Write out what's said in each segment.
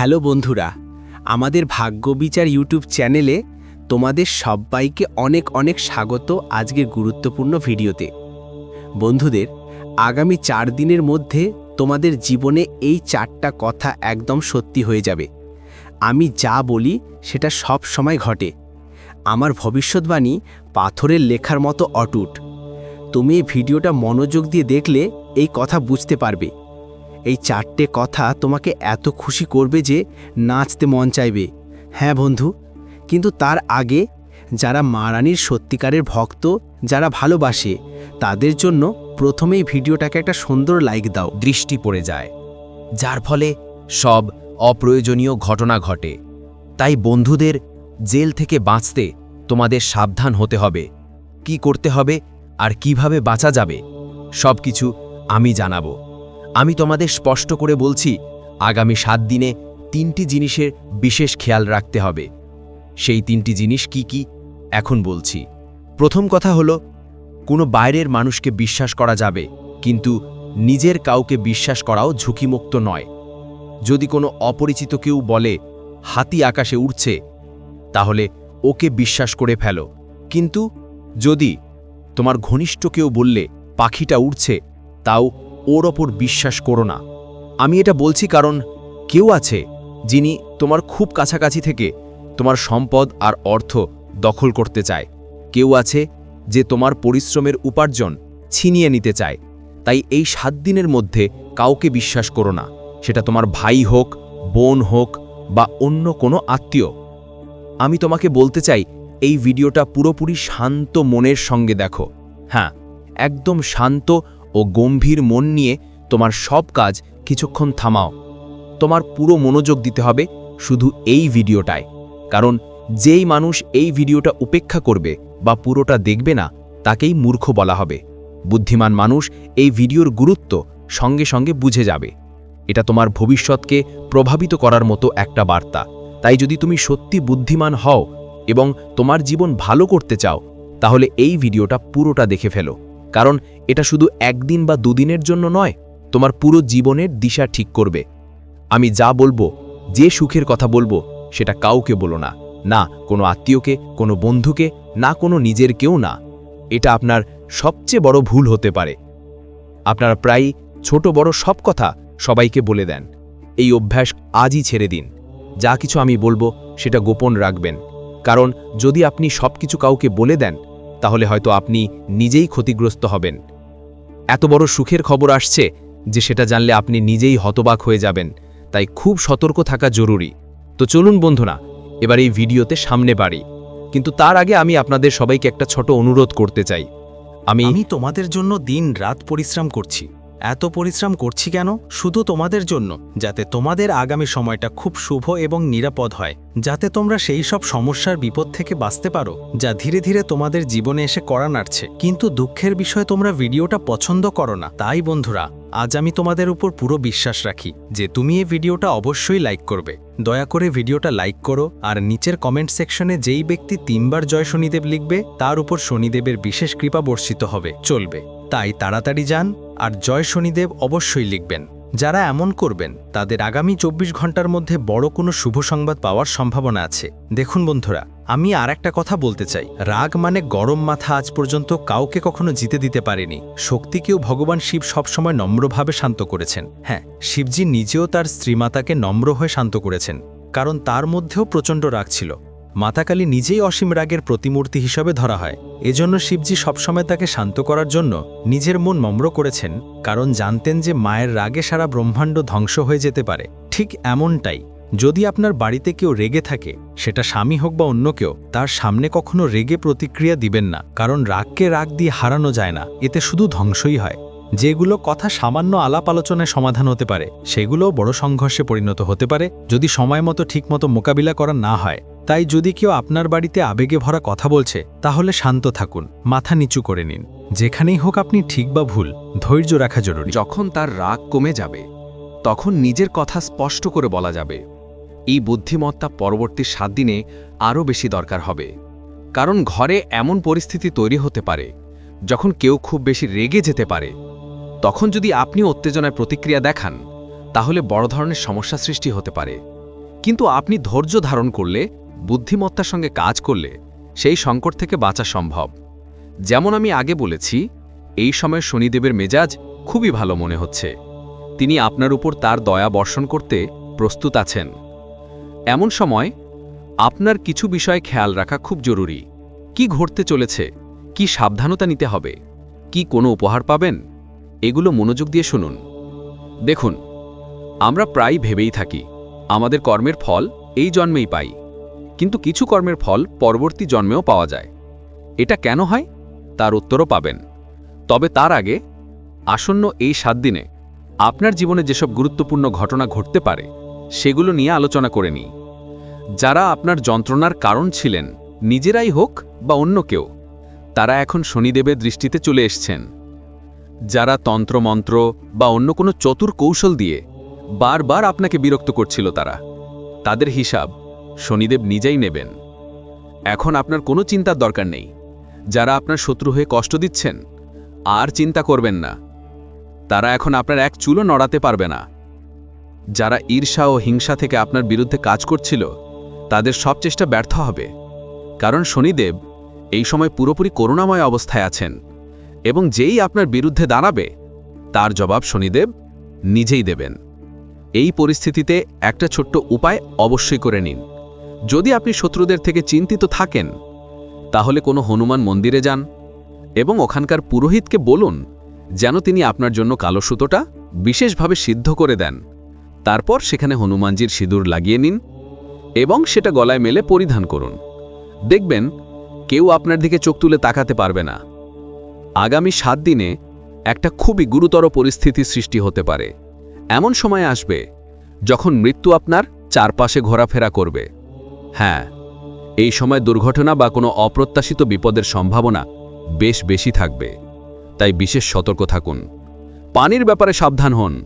Hello বন্ধুরা, আমাদের ভাগ্যবিচার YouTube চ্যানেলে তোমাদের সবাইকে অনেক অনেক স্বাগত আজকের গুরুত্বপূর্ণ ভিডিওতে। বন্ধুদের, আগামী চার দিনের মধ্যে তোমাদের জীবনে এই চারটা কথা একদম সত্যি হয়ে যাবে। আমি যা বলি সেটা সব সময় ঘটে। আমার ভবিষ্যৎবাণী পাথরের লেখার মতো অটুট। তুমি এই ভিডিওটা মনোযোগ দিয়ে দেখলে এই কথা বুঝতে পারবে। এই চারটে কথা তোমাকে এত খুশি করবে যে নাচতে মন চাইবে। হ্যাঁ বন্ধু, কিন্তু তার আগে যারা মারানির সত্যিকারের ভক্ত, যারা ভালোবাসে, তাদের জন্য প্রথমেই ভিডিওটাকে একটা সুন্দর লাইক দাও, দৃষ্টি পড়ে যায়। যার ফলে সব অপ্রয়োজনীয় ঘটনা ঘটে। তাই বন্ধুদের জেল থেকে বাঁচতে তোমাদের সাবধান হতে হবে। কি করতে হবে আর কীভাবে বাঁচা যাবে সব কিছু আমি জানাব। আমি তোমাদের স্পষ্ট করে বলছি, আগামী সাত দিনে তিনটি জিনিসের বিশেষ খেয়াল রাখতে হবে। সেই তিনটি জিনিস কি কি? এখন বলছি। প্রথম কথা হলো, কোনো বাইরের মানুষকে বিশ্বাস করা যাবে, কিন্তু নিজের কাউকে বিশ্বাস করাও ঝুঁকিমুক্ত নয়। যদি কোনো অপরিচিত কেউ বলে, হাতি আকাশে উড়ছে, তাহলে ওকে বিশ্বাস করে ফেলো। কিন্তু যদি তোমার ঘনিষ্ঠ কেউ বললে, পাখিটা উড়ছে, তাও ওর ওপর বিশ্বাস করো না। আমি এটা বলছি কারণ কেউ আছে যিনি তোমার খুব কাছাকাছি থেকে তোমার সম্পদ আর অর্থ দখল করতে চায়। কেউ আছে যে তোমার পরিশ্রমের উপার্জন ছিনিয়ে নিতে চায়। তাই এই সাত দিনের মধ্যে কাউকে বিশ্বাস করো না। সেটা তোমার ভাই হোক, বোন হোক বা অন্য কোনো আত্মীয়। আমি তোমাকে বলতে চাই, এই ভিডিওটা পুরোপুরি শান্ত মনের সঙ্গে দেখো। হ্যাঁ একদম শান্ত ও গম্ভীর মন নিয়ে তোমার সব কাজ কিছুক্ষণ থামাও। তোমার পুরো মনোযোগ দিতে হবে শুধু এই ভিডিওটায়। কারণ যেই মানুষ এই ভিডিওটা উপেক্ষা করবে বা পুরোটা দেখবে না, তাকেই মূর্খ বলা হবে। বুদ্ধিমান মানুষ এই ভিডিওর গুরুত্ব সঙ্গে সঙ্গে বুঝে যাবে। এটা তোমার ভবিষ্যৎকে প্রভাবিত করার মতো একটা বার্তা। তাই যদি তুমি সত্যি বুদ্ধিমান হও এবং তোমার জীবন ভালো করতে চাও, তাহলে এই ভিডিওটা পুরোটা দেখে ফেলো। কারণ এটা শুধু একদিন বা দুদিনের জন্য নয়, তোমার পুরো জীবনের দিশা ঠিক করবে। আমি যা বলব, যে সুখের কথা বলব, সেটা কাউকে বলো না না কোনো আত্মীয়কে, কোনো বন্ধুকে, না কোনো নিজের কেউ না। এটা আপনার সবচেয়ে বড় ভুল হতে পারে। আপনারা প্রায় ছোট বড় সব কথা সবাইকে বলে দেন। এই অভ্যাস আজই ছেড়ে দিন। যা কিছু আমি বলব, সেটা গোপন রাখবেন। কারণ যদি আপনি সব কিছু কাউকে বলে দেন তাহলে হয়তো আপনি নিজেই ক্ষতিগ্রস্ত হবেন। এত বড় সুখের খবর আসছে যে সেটা জানলে আপনি নিজেই হতবাক হয়ে যাবেন, তাই খুব সতর্ক থাকা জরুরি। তো চলুন বন্ধুরা, এবার এই ভিডিওতে সামনে বাড়ি। কিন্তু তার আগে আমি আপনাদের সবাইকে একটা ছোট অনুরোধ করতে চাই। আমি তোমাদের জন্য দিন রাত পরিশ্রম করছি। এত পরিশ্রম করছি কেন? শুধু তোমাদের জন্য, যাতে তোমাদের আগামী সময়টা খুব শুভ এবং নিরাপদ হয়, যাতে তোমরা সেই সব সমস্যার বিপদ থেকে বাঁচতে পারো, যা ধীরে ধীরে তোমাদের জীবনে এসে করা নাড়ছে। কিন্তু দুঃখের বিষয়ে, তোমরা ভিডিওটা পছন্দ করো না। তাই বন্ধুরা, আজ আমি তোমাদের উপর পুরো বিশ্বাস রাখি যে তুমি এই ভিডিওটা অবশ্যই লাইক করবে। দয়া করে ভিডিওটা লাইক করো আর নিচের কমেন্ট সেকশনে যেই ব্যক্তি তিনবার জয় শনিদেব লিখবে, তার উপর শনিদেবের বিশেষ কৃপা বর্ষিত হবে, চলবে। তাই তাড়াতাড়ি যান। আর জয় শনিদেব অবশ্যই লিখবেন। যারা এমন করবেন, তাদের আগামী চব্বিশ ঘণ্টার মধ্যে বড় কোনো শুভ সংবাদ পাওয়ার সম্ভাবনা আছে। দেখুন বন্ধুরা, আমি আর একটা কথা বলতে চাই। রাগ মানে গরম মাথা আজ পর্যন্ত কাউকে কখনো জিতে দিতে পারেনি। শক্তিকেও ভগবান শিব সবসময় নম্রভাবে শান্ত করেছেন। হ্যাঁ শিবজি নিজেও তার স্ত্রীমাতাকে নম্র হয়ে শান্ত করেছেন। কারণ তার মধ্যেও প্রচণ্ড রাগ ছিল। মাতাকালী নিজেই অসীম রাগের প্রতিমূর্তি হিসাবে ধরা হয়। এজন্য শিবজি সবসময় তাকে শান্ত করার জন্য নিজের মন নম্র করেছেন, কারণ জানতেন যে মায়ের রাগে সারা ব্রহ্মাণ্ড ধ্বংস হয়ে যেতে পারে। ঠিক এমনটাই, যদি আপনার বাড়িতে কেউ রেগে থাকে, সেটা স্বামী হোক বা অন্য কেউ, তার সামনে কখনো রেগে প্রতিক্রিয়া দিবেন না, কারণ রাগকে রাগ দিয়ে হারানো যায় না, এতে শুধু ধ্বংসই হয়। যেগুলো কথা সামান্য আলাপ আলোচনায় সমাধান হতে পারে, সেগুলোও বড় সংঘর্ষে পরিণত হতে পারে, যদি সময় মতো ঠিকমতো মোকাবিলা করা না হয়। তাই যদি কেউ আপনার বাড়িতে আবেগে ভরা কথা বলছে, তাহলে শান্ত থাকুন, মাথা নিচু করে নিন। যেখানেই হোক আপনি ঠিক বা ভুল, ধৈর্য রাখা জরুরি। যখন তার রাগ কমে যাবে, তখন নিজের কথা স্পষ্ট করে বলা যাবে। এই বুদ্ধিমত্তা পরবর্তী সাত দিনে আরও বেশি দরকার হবে। কারণ ঘরে এমন পরিস্থিতি তৈরি হতে পারে, যখন কেউ খুব বেশি রেগে যেতে পারে। তখন যদি আপনি উত্তেজনায় প্রতিক্রিয়া দেখান, তাহলে বড় ধরনের সমস্যা সৃষ্টি হতে পারে। কিন্তু আপনি ধৈর্য ধারণ করলে বুদ্ধিমত্তার সঙ্গে কাজ করলে সেই সংকট থেকে বাঁচা সম্ভব। যেমন আমি আগে বলেছি, এই সময় শনিদেবের মেজাজ খুবই ভালো মনে হচ্ছে। তিনি আপনার উপর তার দয়া বর্ষণ করতে প্রস্তুত আছেন। এমন সময় আপনার কিছু বিষয় খেয়াল রাখা খুব জরুরি। কি ঘটতে চলেছে? কি সাবধানতা নিতে হবে? কি কোনো উপহার পাবেন? এগুলো মনোযোগ দিয়ে শুনুন। দেখুন, আমরা প্রায় ভেবেই থাকি, আমাদের কর্মের ফল এই জন্মেই পাই। কিন্তু কিছু কর্মের ফল পরবর্তী জন্মেও পাওয়া যায়। এটা কেন হয়? তার উত্তরও পাবেন। তবে তার আগে, আসন্ন এই সাত দিনে আপনার জীবনে যেসব গুরুত্বপূর্ণ ঘটনা ঘটতে পারে, সেগুলো নিয়ে আলোচনা করে নিই। যারা আপনার যন্ত্রণার কারণ ছিলেন, নিজেরাই হোক বা অন্য কেউ, তারা এখন শনিদেবের দৃষ্টিতে চলে এসছেন। যারা তন্ত্রমন্ত্র বা অন্য কোনো চতুর কৌশল দিয়ে বারবার আপনাকে বিরক্ত করছিল তারা। তাদের হিসাব শনিদেব নিজেই নেবেন। এখন আপনার কোনো চিন্তার দরকার নেই। যারা আপনার শত্রু হয়ে কষ্ট দিচ্ছেন, আর চিন্তা করবেন না। তারা এখন আপনার এক চুলও নড়াতে পারবে না। যারা ঈর্ষা ও হিংসা থেকে আপনার বিরুদ্ধে কাজ করছিল, তাদের সব চেষ্টা ব্যর্থ হবে। কারণ শনিদেব এই সময় পুরোপুরি করুণাময় অবস্থায় আছেন এবং যেই আপনার বিরুদ্ধে দাঁড়াবে, তার জবাব শনিদেব নিজেই দেবেন। এই পরিস্থিতিতে একটা ছোট্ট উপায় অবশ্যই করে নিন। যদি আপনি শত্রুদের থেকে চিন্তিত থাকেন, তাহলে কোনো হনুমান মন্দিরে যান এবং ওখানকার পুরোহিতকে বলুন যেন তিনি আপনার জন্য কালো সুতোটা বিশেষভাবে সিদ্ধ করে দেন। তারপর সেখানে হনুমানজির সিঁদুর লাগিয়ে নিন এবং সেটা গলায় মেলে পরিধান করুন। দেখবেন কেউ আপনার দিকে চোখ তুলে তাকাতে পারবে না। আগামী সাত দিনে একটা খুবই গুরুতর পরিস্থিতি সৃষ্টি হতে পারে। এমন সময় আসবে যখন মৃত্যু আপনার চারপাশে ঘোরাফেরা করবে। হ্যাঁ এই সময় দুর্ঘটনা বা কোনো অপ্রত্যাশিত বিপদের সম্ভাবনা বেশ বেশি থাকবে। তাই বিশেষ সতর্ক থাকুন। পানির ব্যাপারে সাবধান হন।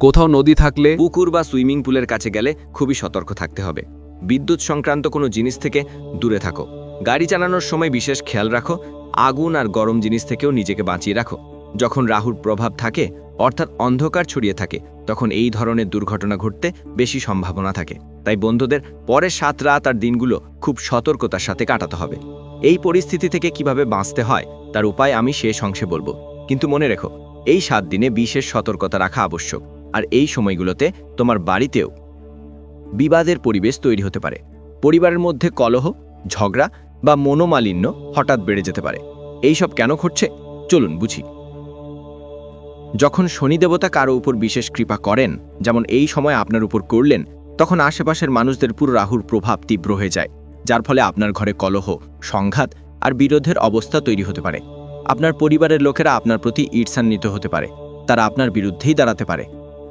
কোথাও নদী থাকলে পুকুর বা সুইমিং পুলের কাছে গেলে খুবই সতর্ক থাকতে হবে। বিদ্যুৎ সংক্রান্ত কোনো জিনিস থেকে দূরে থাকো। গাড়ি চালানোর সময় বিশেষ খেয়াল রাখো। আগুন আর গরম জিনিস থেকেও নিজেকে বাঁচিয়ে রাখো। যখন রাহুর প্রভাব থাকে, অর্থাৎ অন্ধকার ছড়িয়ে থাকে, তখন এই ধরনের দুর্ঘটনা ঘটতে বেশি সম্ভাবনা থাকে। তাই বন্ধুদের পরের সাত রাত আর দিনগুলো খুব সতর্কতার সাথে কাটাতে হবে। এই পরিস্থিতি থেকে কীভাবে বাঁচতে হয়, তার উপায় আমি শেষ অংশে বলব। কিন্তু মনে রেখো, এই সাত দিনে বিশেষ সতর্কতা রাখা আবশ্যক। আর এই সময়গুলোতে তোমার বাড়িতেও বিবাদের পরিবেশ তৈরি হতে পারে। পরিবারের মধ্যে কলহ, ঝগড়া বা মনোমালিন্য হঠাৎ বেড়ে যেতে পারে। এই সব কেন ঘটছে? চলুন বুঝি। যখন শনি দেবতা কারও উপর বিশেষ কৃপা করেন, যেমন এই সময় আপনার উপর করলেন, তখন আশেপাশের মানুষদের পুরো রাহুর প্রভাব তীব্র হয়ে যায়, যার ফলে আপনার ঘরে কলহ, সংঘাত আর বিরোধের অবস্থা তৈরি হতে পারে। আপনার পরিবারের লোকেরা আপনার প্রতি ঈর্ষান্বিত হতে পারে, তারা আপনার বিরুদ্ধেই দাঁড়াতে পারে,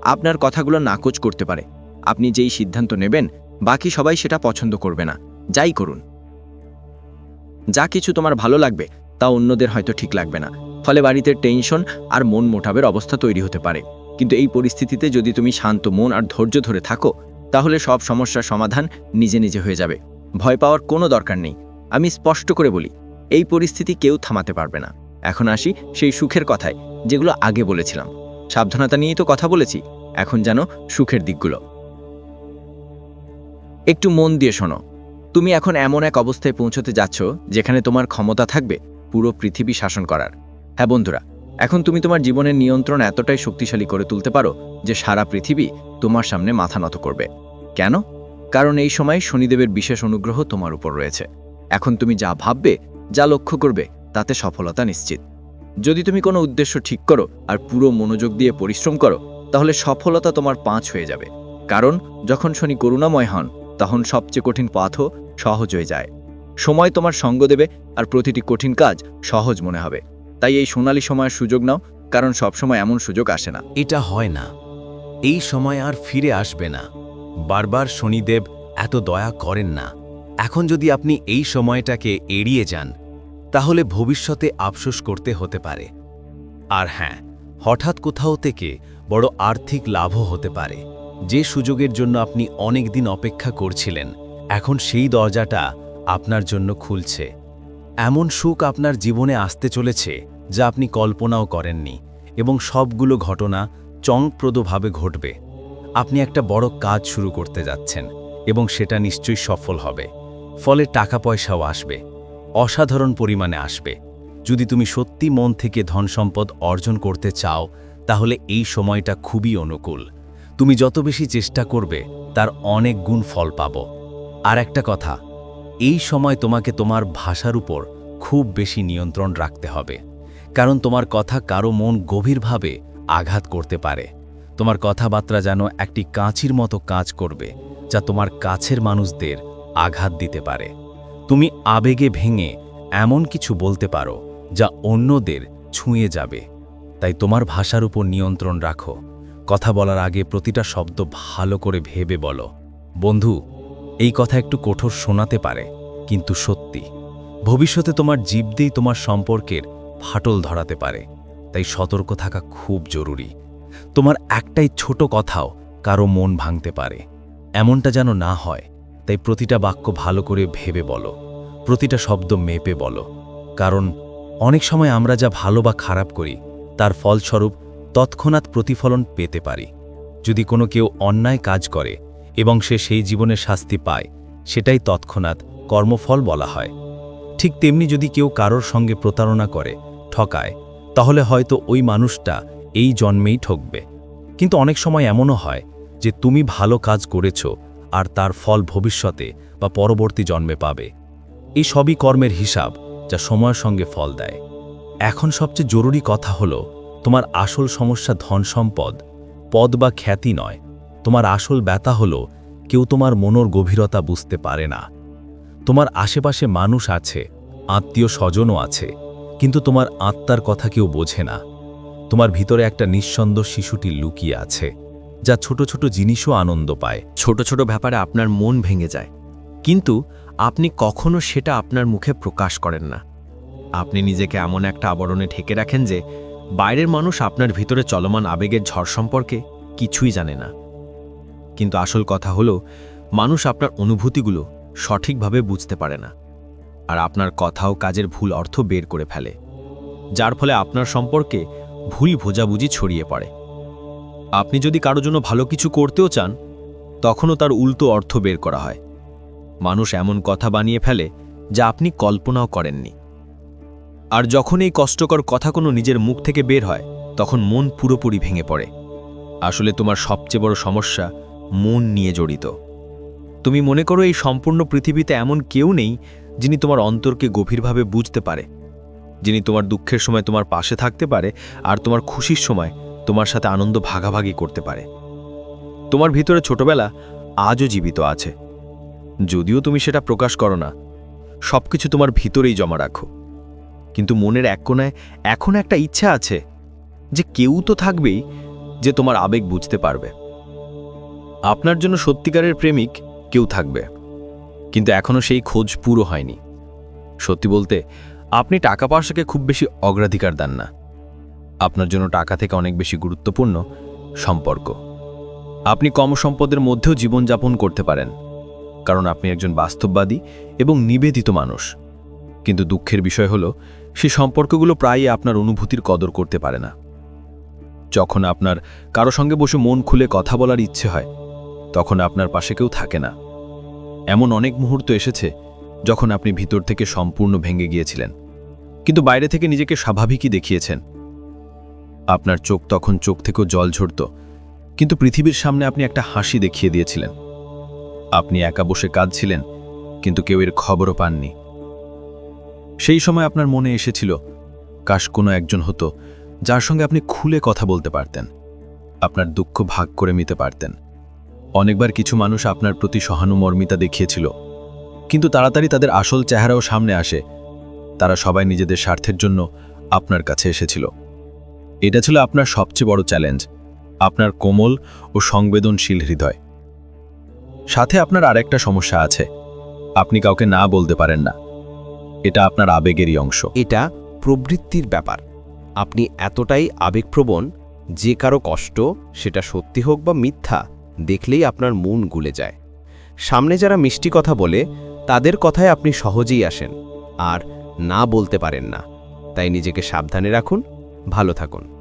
আপনার কথাগুলো নাকচ করতে পারে। আপনি যেই সিদ্ধান্ত নেবেন, বাকি সবাই সেটা পছন্দ করবে না, যাই করুন। যা কিছু তোমার ভালো লাগবে, তা অন্যদের হয়তো ঠিক লাগবে না। ফলে বাড়িতে টেনশন আর মন মোটাবের অবস্থা তৈরি হতে পারে। কিন্তু এই পরিস্থিতিতে যদি তুমি শান্ত মন আর ধৈর্য ধরে থাকো, তাহলে সব সমস্যার সমাধান নিজে নিজে হয়ে যাবে। ভয় পাওয়ার কোনো দরকার নেই। আমি স্পষ্ট করে বলি, এই পরিস্থিতি কেউ থামাতে পারবে না। এখন আসি সেই সুখের কথায়, যেগুলো আগে বলেছিলাম। সাবধানতা নিয়েই তো কথা বলেছি, এখন জানো সুখের দিকগুলো। একটু মন দিয়ে শোনো। তুমি এখন এমন এক অবস্থায় পৌঁছতে যাচ্ছ, যেখানে তোমার ক্ষমতা থাকবে পুরো পৃথিবী শাসন করার। হ্যাঁ বন্ধুরা, এখন তুমি তোমার জীবনের নিয়ন্ত্রণ এতটাই শক্তিশালী করে তুলতে পারো যে সারা পৃথিবী তোমার সামনে মাথা নত করবে। কেন? কারণ এই সময় শনিদেবের বিশেষ অনুগ্রহ তোমার উপর রয়েছে। এখন তুমি যা ভাববে, যা লক্ষ্য করবে, তাতে সফলতা নিশ্চিত। যদি তুমি কোনো উদ্দেশ্য ঠিক করো আর পুরো মনোযোগ দিয়ে পরিশ্রম করো, তাহলে সফলতা তোমার পাঁচ হয়ে যাবে। কারণ, যখন শনি করুণাময় হন, তখন সবচেয়ে কঠিন পাথও সহজ হয়ে যায়। সময় তোমার সঙ্গ দেবে আর প্রতিটি কঠিন কাজ সহজ মনে হবে। তাই এই সোনালি সময়ের সুযোগ নাও, কারণ সবসময় এমন সুযোগ আসে না। এটা হয় না। এই সময় আর ফিরে আসবে না। বারবার শনিদেব এত দয়া করেন না। এখন যদি আপনি এই সময়টাকে এড়িয়ে যান, তাহলে ভবিষ্যতে আফসোস করতে হতে পারে। আর হ্যাঁ হঠাৎ কোথাও থেকে বড় আর্থিক লাভও হতে পারে। যে সুযোগের জন্য আপনি অনেক দিন অপেক্ষা করছিলেন, এখন সেই দরজাটা আপনার জন্য খুলছে। এমন সুখ আপনার জীবনে আসতে চলেছে যা আপনি কল্পনাও করেননি এবং সবগুলো ঘটনা চংপ্রদভাবে ঘটবে। আপনি একটা বড় কাজ শুরু করতে যাচ্ছেন এবং সেটা নিশ্চয়ই সফল হবে। ফলে টাকা পয়সাও আসবে, অসাধারণ পরিমাণে আসবে। যদি তুমি সত্যি মন থেকে ধন সম্পদ অর্জন করতে চাও, তাহলে এই সময়টা খুবই অনুকূল। তুমি যত বেশি চেষ্টা করবে, তার অনেক গুণ ফল পাব। আর একটা কথা এই সময় তোমাকে তোমার ভাষার উপর খুব বেশি নিয়ন্ত্রণ রাখতে হবে। কারণ তোমার কথা কারও মন গভীরভাবে আঘাত করতে পারে। তোমার কথাবার্তা যেন একটি কাঁচির মতো কাজ করবে, যা তোমার কাছের মানুষদের আঘাত দিতে পারে। তুমি আবেগে ভেঙে এমন কিছু বলতে পারো, যা অন্যদের ছুঁয়ে যাবে। তাই তোমার ভাষার উপর নিয়ন্ত্রণ রাখো। কথা বলার আগে প্রতিটা শব্দ ভালো করে ভেবে বলো। বন্ধু এই কথা একটু কঠোর শোনাতে পারে, কিন্তু সত্যি। ভবিষ্যতে তোমার জীব দিয়েই তোমার সম্পর্কের ফাটল ধরাতে পারে, তাই সতর্ক থাকা খুব জরুরি। তোমার একটাই ছোট কথাও কারও মন ভাঙতে পারে। এমনটা যেন না হয়, তাই প্রতিটা বাক্য ভালো করে ভেবে বলো, প্রতিটা শব্দ মেপে বলো। কারণ অনেক সময় আমরা যা ভালো বা খারাপ করি, তার ফলস্বরূপ তৎক্ষণাৎ প্রতিফলন পেতে পারি। যদি কোনো কেউ অন্যায় কাজ করে এবং সে সেই জীবনের শাস্তি পায়, সেটাই তৎক্ষণাৎ কর্মফল বলা হয়। ঠিক তেমনি যদি কেউ কারোর সঙ্গে প্রতারণা করে, ঠকায়, তাহলে হয়তো ওই মানুষটা এই জন্মেই ঠকবে। কিন্তু অনেক সময় এমনও হয় যে তুমি ভালো কাজ করেছ আর তার ফল ভবিষ্যতে বা পরবর্তী জন্মে পাবে। এই সবই কর্মের হিসাব যা সময়ের সঙ্গে ফল দেয়। এখন সবচেয়ে জরুরি কথা হলো, তোমার আসল সমস্যা ধন সম্পদ পদ বা খ্যাতি নয় তোমার আসল ব্যথা হলো, কেউ তোমার মনোর গভীরতা বুঝতে পারে না। তোমার আশেপাশে মানুষ আছে, আত্মীয় স্বজনও আছে, কিন্তু তোমার আত্মার কথা কেউ বোঝে না। তোমার ভিতরে একটা নিঃসন্দ শিশুটি লুকিয়ে আছে, যা ছোট ছোট জিনিসও আনন্দ পায়। ছোট ছোট ব্যাপারে আপনার মন ভেঙে যায়। কিন্তু আপনি কখনো সেটা আপনার মুখে প্রকাশ করেন না। আপনি নিজেকে এমন একটা আবরণে ঢেকে রাখেন যে, বাইরের মানুষ আপনার ভিতরে চলমান আবেগের ঝড় সম্পর্কে কিছুই জানে না। কিন্তু আসল কথা হলো, মানুষ আপনার অনুভূতিগুলো সঠিকভাবে বুঝতে পারে না আর আপনার কথাও কাজের ভুল অর্থ বের করে ফেলে, যার ফলে আপনার সম্পর্কে ভুল ভোজাবুঝি ছড়িয়ে পড়ে। আপনি যদি কারও জন্য ভালো কিছু করতেও চান, তখনও তার উল্টো অর্থ বের করা হয়। মানুষ এমন কথা বানিয়ে ফেলে যা আপনি কল্পনাও করেননি। আর যখন এই কষ্টকর কথা কোনো নিজের মুখ থেকে বের হয়, তখন মন পুরোপুরি ভেঙে পড়ে। আসলে তোমার সবচেয়ে বড় সমস্যা মন নিয়ে জড়িত। তুমি মনে করো এই সম্পূর্ণ পৃথিবীতে এমন কেউ নেই যিনি তোমার অন্তরকে গভীরভাবে বুঝতে পারে, যিনি তোমার দুঃখের সময় তোমার পাশে থাকতে পারে আর তোমার খুশির সময় তোমার সাথে আনন্দ ভাগাভাগি করতে পারে। তোমার ভিতরে ছোটবেলা আজও জীবিত আছে। যদিও তুমি সেটা প্রকাশ করো না, সবকিছু তোমার ভিতরেই জমা রাখো। কিন্তু মনের এক কোনায় এখন একটা ইচ্ছা আছে যে কেউ তো থাকবেই যে তোমার আবেগ বুঝতে পারবে। আপনার জন্য সত্যিকারের প্রেমিক কেউ থাকবে। কিন্তু এখনও সেই খোঁজ পুরো হয়নি। সত্যি বলতে, আপনি টাকা পয়সাকে খুব বেশি অগ্রাধিকার দেন না। আপনার জন্য টাকা থেকে অনেক বেশি গুরুত্বপূর্ণ সম্পর্ক। আপনি কম সম্পদের মধ্যেও জীবনযাপন করতে পারেন। কারণ আপনি একজন বাস্তববাদী এবং নিবেদিত মানুষ। কিন্তু দুঃখের বিষয় হলো, সে সম্পর্কগুলো প্রায়ই আপনার অনুভূতির কদর করতে পারে না। যখন আপনার কারও সঙ্গে বসে মন খুলে কথা বলার ইচ্ছে হয় তখন আপনার পাশে কেউ থাকে না। এমন অনেক মুহূর্ত এসেছে যখন আপনি ভিতর থেকে সম্পূর্ণ ভেঙে গিয়েছিলেন। কিন্তু বাইরে থেকে নিজেকে স্বাভাবিকই দেখিয়েছেন। আপনার চোখ তখন চোখ থেকেও জল ঝরত, কিন্তু পৃথিবীর সামনে আপনি একটা হাসি দেখিয়ে দিয়েছিলেন। আপনি একা বসে কাঁদছিলেন, কিন্তু কেউ এর খবরও পাননি। সেই সময় আপনার মনে এসেছিল, কাশ কোনো একজন হতো যার সঙ্গে আপনি খুলে কথা বলতে পারতেন। আপনার দুঃখ ভাগ করে নিতে পারতেন। অনেকবার কিছু মানুষ আপনার প্রতি সহানুমর্মিতা দেখিয়েছিল, কিন্তু তাড়াতাড়ি তাদের আসল চেহারাও সামনে আসে। তারা সবাই নিজেদের স্বার্থের জন্য আপনার কাছে এসেছিল। এটা ছিল আপনার সবচেয়ে বড় চ্যালেঞ্জ, আপনার কোমল ও সংবেদনশীল হৃদয়। সাথে আপনার আরেকটা সমস্যা আছে, আপনি কাউকে না বলতে পারেন না। এটা আপনার আবেগেরই অংশ। এটা প্রবৃত্তির ব্যাপার। আপনি এতটাই আবেগপ্রবণ যে কারও কষ্ট সেটা সত্যি হোক বা মিথ্যা দেখলেই আপনার মন গুলে যায়। সামনে যারা মিষ্টি কথা বলে, তাদের কথায় আপনি সহজেই আসেন, আর না বলতে পারেন না। তাই নিজেকে সাবধানে রাখুন, ভালো থাকুন।